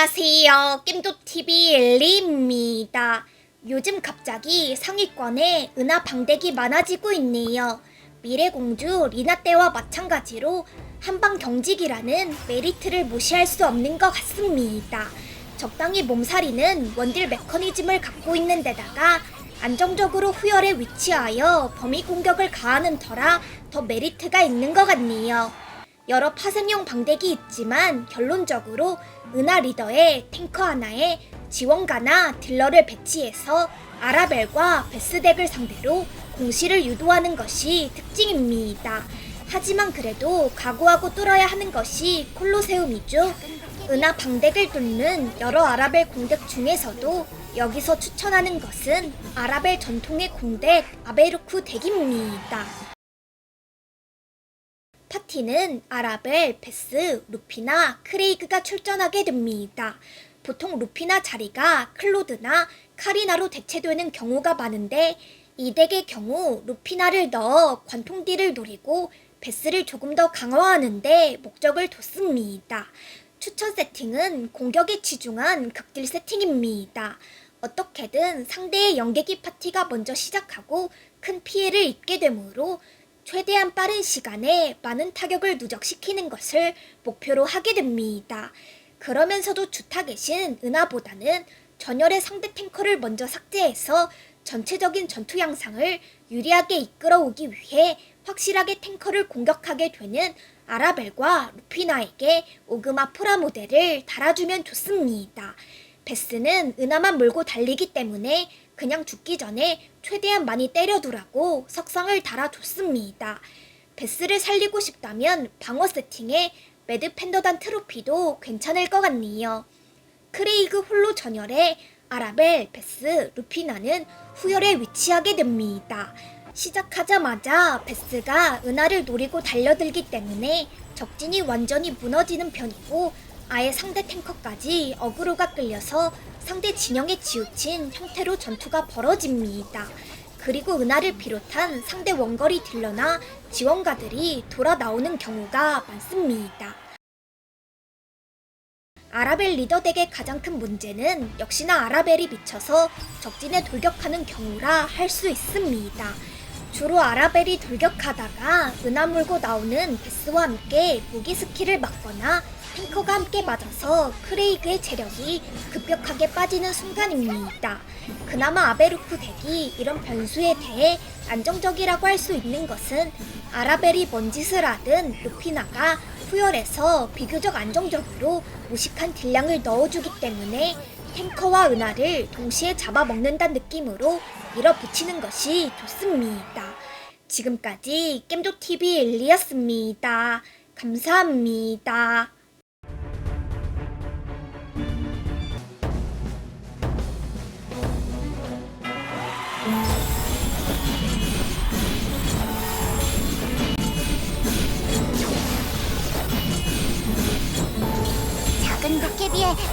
안녕하세요. 겜도TV 엘리입니다. 요즘 갑자기 상위권에 은하 방대기 많아지고 있네요. 미래공주 리나 때와 마찬가지로 한방 경직이라는 메리트를 무시할 수 없는 것 같습니다. 적당히 몸살이는 원딜 메커니즘을 갖고 있는 데다가 안정적으로 후열에 위치하여 범위 공격을 가하는 터라 더 메리트가 있는 것 같네요. 여러 파생형 방대기 있지만 결론적으로 은하 리더의 탱커 하나에 지원가나 딜러를 배치해서 아라벨과 베스덱을 상대로 공시를 유도하는 것이 특징입니다. 하지만 그래도 각오하고 뚫어야 하는 것이 콜로세움이죠. 은하 방덱을 뚫는 여러 아라벨 공덱 중에서도 여기서 추천하는 것은 아라벨 전통의 공덱 아베루쿠 덱입니다. 파티는 아라벨, 베스, 루피나 크레이그가 출전하게 됩니다. 보통 루피나 자리가 클로드나 카리나로 대체되는 경우가 많은데 이 덱의 경우 루피나를 넣어 관통딜을 노리고 베스를 조금 더 강화하는데 목적을 뒀습니다. 추천 세팅은 공격에 치중한 극딜 세팅입니다. 어떻게든 상대의 연계기 파티가 먼저 시작하고 큰 피해를 입게 되므로 최대한 빠른 시간에 많은 타격을 누적시키는 것을 목표로 하게 됩니다. 그러면서도 주타겟인 은하보다는 전열의 상대 탱커를 먼저 삭제해서 전체적인 전투 양상을 유리하게 이끌어오기 위해 확실하게 탱커를 공격하게 되는 아라벨과 루피나에게 오그마 프라 모델을 달아주면 좋습니다. 베스는 은하만 몰고 달리기 때문에 그냥 죽기 전에 최대한 많이 때려두라고 석상을 달아줬습니다. 베스를 살리고 싶다면 방어 세팅에 매드 팬더단 트로피도 괜찮을 것 같네요. 크레이그 홀로 전열에 아라벨, 베스, 루피나는 후열에 위치하게 됩니다. 시작하자마자 베스가 은하를 노리고 달려들기 때문에 적진이 완전히 무너지는 편이고 아예 상대 탱커까지 어그로가 끌려서 상대 진영에 치우친 형태로 전투가 벌어집니다. 그리고 은하를 비롯한 상대 원거리 딜러나 지원가들이 돌아 나오는 경우가 많습니다. 아라벨 리더 덱의 가장 큰 문제는 역시나 아라벨이 미쳐서 적진에 돌격하는 경우라 할 수 있습니다. 주로 아라벨이 돌격하다가 은하 물고 나오는 베스와 함께 무기 스킬을 맞거나 탱커가 함께 맞아서 크레이그의 체력이 급격하게 빠지는 순간입니다. 그나마 아베루프 덱이 이런 변수에 대해 안정적이라고 할 수 있는 것은 아라벨이 뭔 짓을 하든 루피나가 후열에서 비교적 안정적으로 무식한 딜량을 넣어주기 때문에 탱커와 은하를 동시에 잡아먹는다는 느낌으로 밀어붙이는 것이 좋습니다. 지금까지 겜조TV 엘리였습니다. 감사합니다.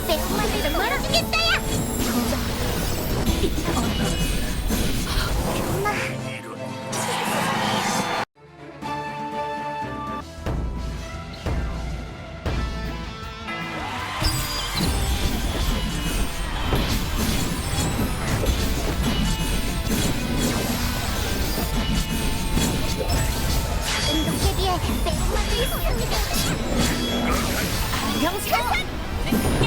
매운맛을! 엄마, 작은 도깨비의 매운맛을 몰아주겠어요! 명사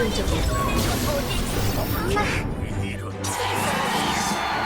치명적으로 엄마